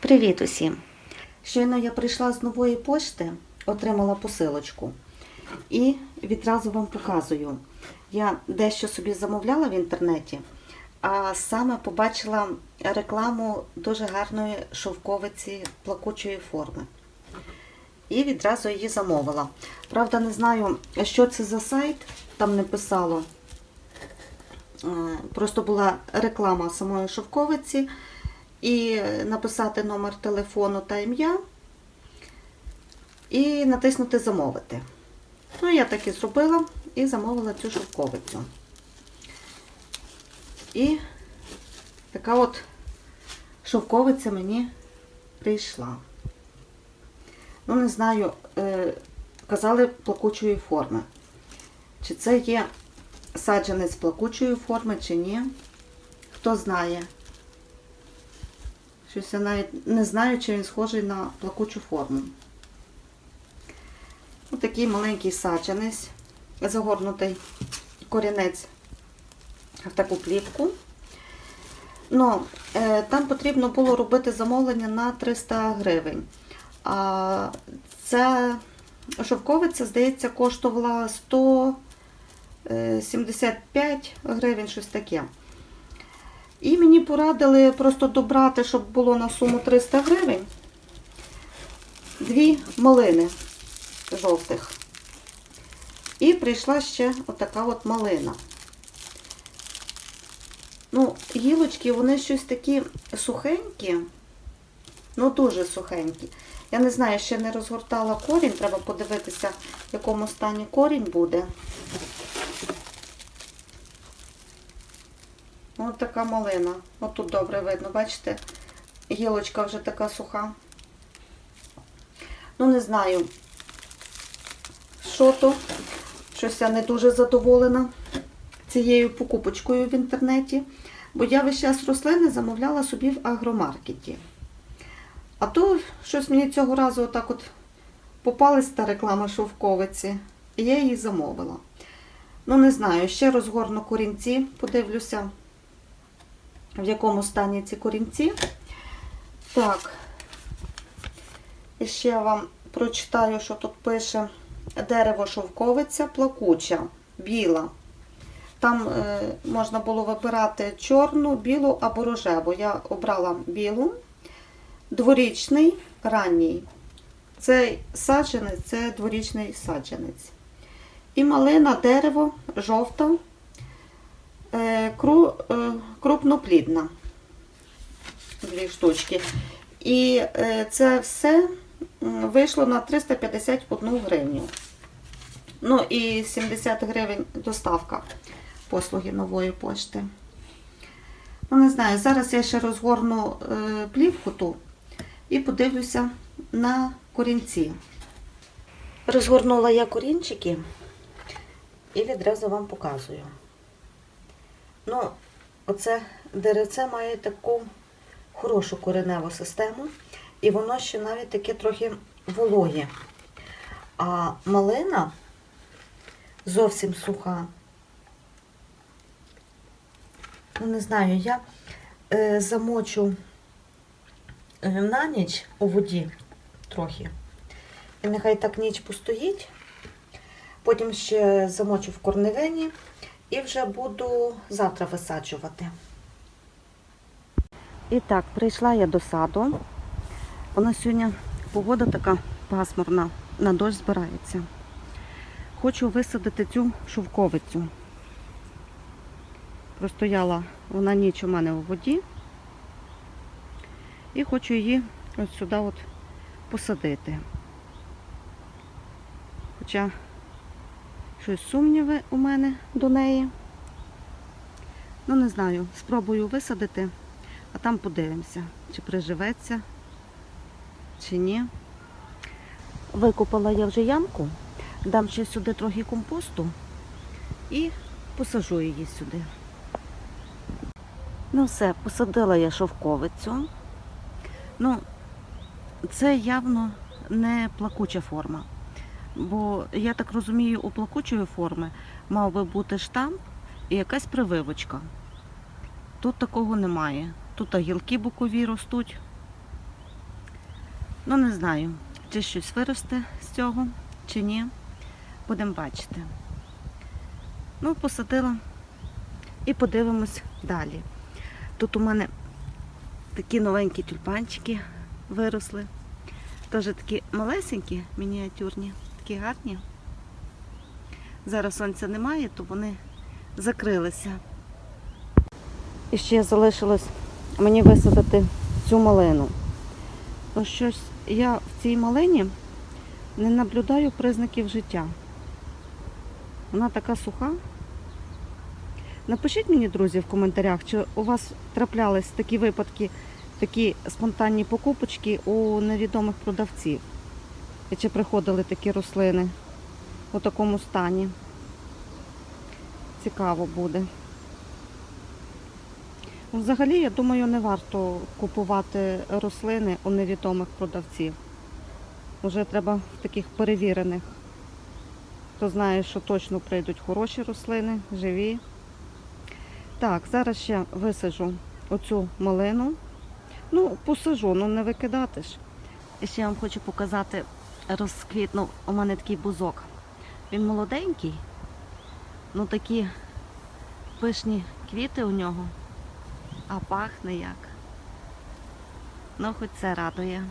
Привіт усім! Щойно я прийшла з нової пошти, отримала посилочку і відразу вам показую. Я дещо собі замовляла в інтернеті, а саме побачила рекламу дуже гарної шовковиці плакучої форми. І відразу її замовила. Правда, не знаю, що це за сайт, там не писало. Е, Просто була реклама самої шовковиці і написати номер телефону та ім'я, і натиснути Замовити. Ну, я так і зробила і замовила цю шовковицю. І така от шовковиця мені прийшла. Ну, не знаю, е, казали плакучої форми. Чи це є саджанець плакучої форми, чи ні. Хто знає. Щось я навіть не знаю, чи він схожий на плакучу форму. Ось такий маленький саджанець, загорнутий корінець в таку плівку. Ну, е, там потрібно було робити замовлення на 300 гривень. А ця шовковиця, здається, коштувала 175 гривень, щось таке. Порадили просто добрати, щоб було на суму 300 гривень. Дві малини жовтих. І прийшла ще отака от малина. Ну, гілочки, вони щось такі сухенькі, ну дуже сухенькі. Я не знаю, ще не розгортала корінь, треба подивитися, в якому стані корінь буде. Ось така малина. Ось тут добре видно, бачите? Гілочка вже така суха. Ну, не знаю, що то. Щось я не дуже задоволена цією покупочкою в інтернеті. Бо я весь час рослини замовляла собі в агромаркеті. А то щось мені цього разу отак от попалась та реклама шовковиці, і я її замовила. Ну, не знаю, ще розгорну корінці, подивлюся, в якому стані ці корінці. Так, і ще я вам прочитаю, що тут пише дерево шовковиця плакуча, біла. Там е, можна було вибирати чорну, білу або рожеву. Я обрала білу, дворічний, ранній. Цей саджанець це дворічний саджанець. І малина дерево, жовта, крупноплідна. Дві штучки. І е, це все вийшло на 351 гривню. Ну і 70 гривень доставка послуги нової пошти. Ну, не знаю, зараз я ще розгорну е, плівку ту і подивлюся на корінці. Розгорнула я корінчики і відразу вам показую. Ну, оце деревце має таку хорошу кореневу систему, і воно ще навіть таке трохи вологе. А малина зовсім суха. Ну, не знаю, я е, замочу е, на ніч у воді трохи. І нехай так ніч постоїть. Потім ще замочу в корневині і вже буду завтра висаджувати. І так, прийшла я до саду. У нас сьогодні погода така пасмурна, на дощ збирається. Хочу висадити цю шовковицю. Простояла вона ніч у мене у воді. І хочу її ось сюди от посадити. Хоча щось сумніви у мене до неї. Ну, не знаю, спробую висадити, а там подивимося, чи приживеться, чи ні. Викопала я вже ямку, дам ще сюди трохи компосту і посажу її сюди. Ну все, посадила я шовковицю. Ну, це явно не плакуча форма. Бо я так розумію, у плакучої форми мав би бути штамп і якась прививочка. Тут такого немає. Тут гілки бокові ростуть. Ну, не знаю, чи щось виросте з цього, чи ні. Будемо бачити. Ну, посадила і подивимось далі. Тут у мене такі новенькі тюльпанчики виросли. Теж такі малесенькі, мініатюрні, такі гарні. Зараз сонця немає, то вони закрилися. І ще залишилось мені висадити цю малину. Ну, щось я в цій малині не наблюдаю признаків життя. Вона така суха. Напишіть мені, друзі, в коментарях, чи у вас траплялись такі випадки, такі спонтанні покупочки у невідомих продавців. І чи приходили такі рослини у такому стані. Цікаво буде. Взагалі, я думаю, не варто купувати рослини у невідомих продавців. Уже треба в таких перевірених. Хто знає, що точно прийдуть хороші рослини, живі. Так, зараз ще висаджу оцю малину. Ну, посажу, ну не викидати ж. І ще я вам хочу показати, розквітнув у мене такий бузок. Він молоденький, ну такі пишні квіти у нього, а пахне як. Ну, хоч це радує.